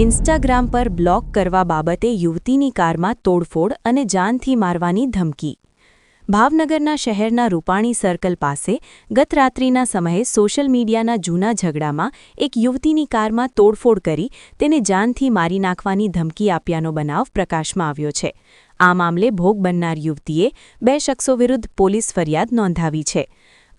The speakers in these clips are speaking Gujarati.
ઇન્સ્ટાગ્રામ પર બ્લોક કરવા બાબતે યુવતીની કારમાં તોડફોડ અને જાનથી મારવાની ધમકી. ભાવનગરના શહેરના રૂપાણી સર્કલ પાસે ગત રાત્રિના સમયે સોશિયલ મીડિયાના જૂના ઝઘડામાં એક યુવતીની કારમાં તોડફોડ કરી તેને જાનથી મારી નાખવાની ધમકી આપ્યાનો બનાવ પ્રકાશમાં આવ્યો છે. આ મામલે ભોગ બનનાર યુવતીએ બે શખ્સો વિરુદ્ધ પોલીસ ફરિયાદ નોંધાવી છે.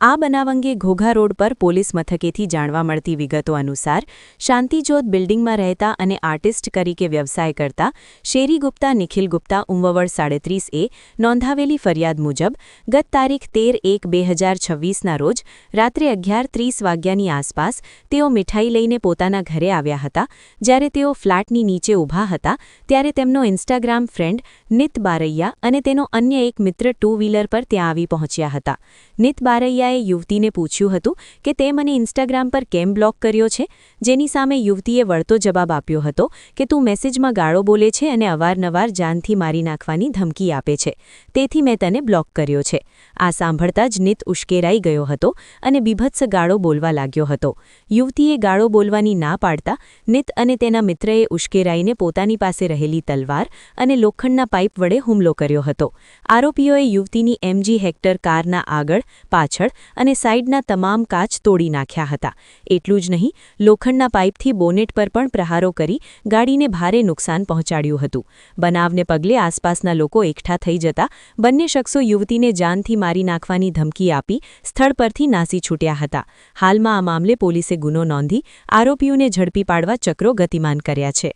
આ બનાવ અંગે ઘોઘા રોડ પર પોલીસ મથકેથી જાણવા મળતી વિગતો અનુસાર શાંતિજોત બિલ્ડિંગમાં રહેતા અને આર્ટિસ્ટ તરીકે વ્યવસાય કરતા શેરી ગુપ્તા નિખિલ ગુપ્તા ઉંવવડ સાડત્રીસ એ નોંધાવેલી ફરિયાદ મુજબ, ગત તારીખ તેર એક બે હજાર છવ્વીસના રોજ રાત્રે અગિયાર ત્રીસ વાગ્યાની આસપાસ તેઓ મીઠાઈ લઈને પોતાના ઘરે આવ્યા હતા. જ્યારે તેઓ ફ્લેટની નીચે ઊભા હતા, ત્યારે તેમનો ઇન્સ્ટાગ્રામ ફ્રેન્ડ નિત બારૈયા અને તેનો અન્ય એક મિત્ર ટુ વ્હીલર પર ત્યાં આવી પહોંચ્યા હતા. નિત બારૈયાએ યુવતીને પૂછ્યું હતું કે તે મને ઇન્સ્ટાગ્રામ પર કેમ બ્લોક કર્યો છે? જેની સામે યુવતીએ વળતો જવાબ આપ્યો હતો કે તું મેસેજમાં ગાળો બોલે છે અને અવારનવાર જાનથી મારી નાખવાની ધમકી આપે છે. તેથી મેં તને બ્લોક કર્યો છે. આ સાંભળતા જ નિત ઉશ્કેરાઈ ગયો હતો અને બીભત્સ ગાળો બોલવા લાગ્યો હતો. યુવતીએ ગાળો બોલવાની ના પાડતા નિત અને તેના મિત્રએ ઉશ્કેરાઈને પોતાની પાસે રહેલી તલવાર અને લોખંડના પાઇપ વડે હુમલો કર્યો હતો. આરોપીઓએ યુવતીની એમજી હેક્ટર કારના આગળ, પાછળ અને સાઇડના તમામ કાચ તોડી નાખ્યા હતા. એટલું જ નહીં, લોખંડના પાઇપથી બોનેટ પર પણ પ્રહારો કરી ગાડીને ભારે નુકસાન પહોંચાડ્યું હતું. બનાવને પગલે આસપાસના લોકો એકઠા થઈ જતા બંને શખ્સો યુવતીને જાનથી મારી નાખવાની ધમકી આપી સ્થળ પરથી નાસી છૂટ્યા હતા. હાલમાં આ મામલે પોલીસે ગુનો નોંધી આરોપીઓને ઝડપી પાડવા ચક્રો ગતિમાન કર્યા છે.